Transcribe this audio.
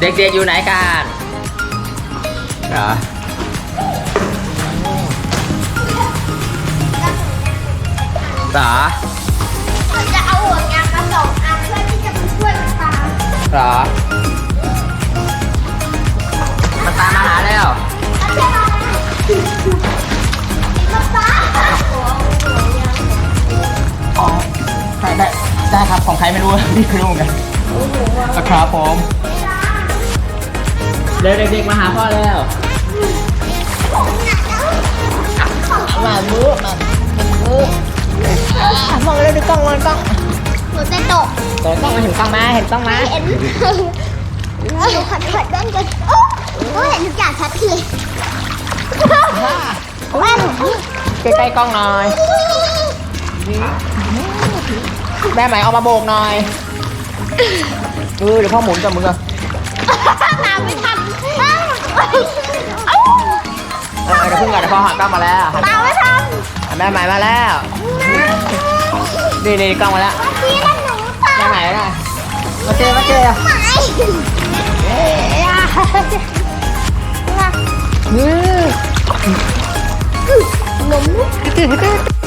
เด็กๆอยู่ไหนกันเหรอเหรอผมจะเอาห่วงยางมาสองอันเพื่อที่จะไปช่วยมันตามเหรอมันตามมาหาแล้วเอาเชือกมาป๊าป๊าหัวหัวยางอ๋อได้ได้ได้ครับของใครไม่รู้ นี่คือรู้เหมือนกันครับผม เร็วเด็กๆมาหาพ่อแล้วมาลูกมาลูกมองเลยดูกล้องมองกล้องหนูจะตกเดี๋ยวกล้องมาเห็นกล้องมาเห็นกล้องมาเห็นหนูขัดขัดแว่นกันโอ้เห็นทุกอย่างชัดเลยแว่นใกล้ๆกล้องหน่อยแม่ไหมเอามาโบกหน่อยเออเดี๋ยวพ่อหมุนกับมึงอะตามไม่ทัน เออเดี๋ยวพิ่งก่อนเดี๋ยวพ่อหักกล้องมาแล้วตามไม่ทันอะแม่ไหม่มาแล้ว นี่นี่กล้องมาแล้วพี่นั่นหนูตาแม่ไหมนะมาเจอมาเจอไหมอือล้ม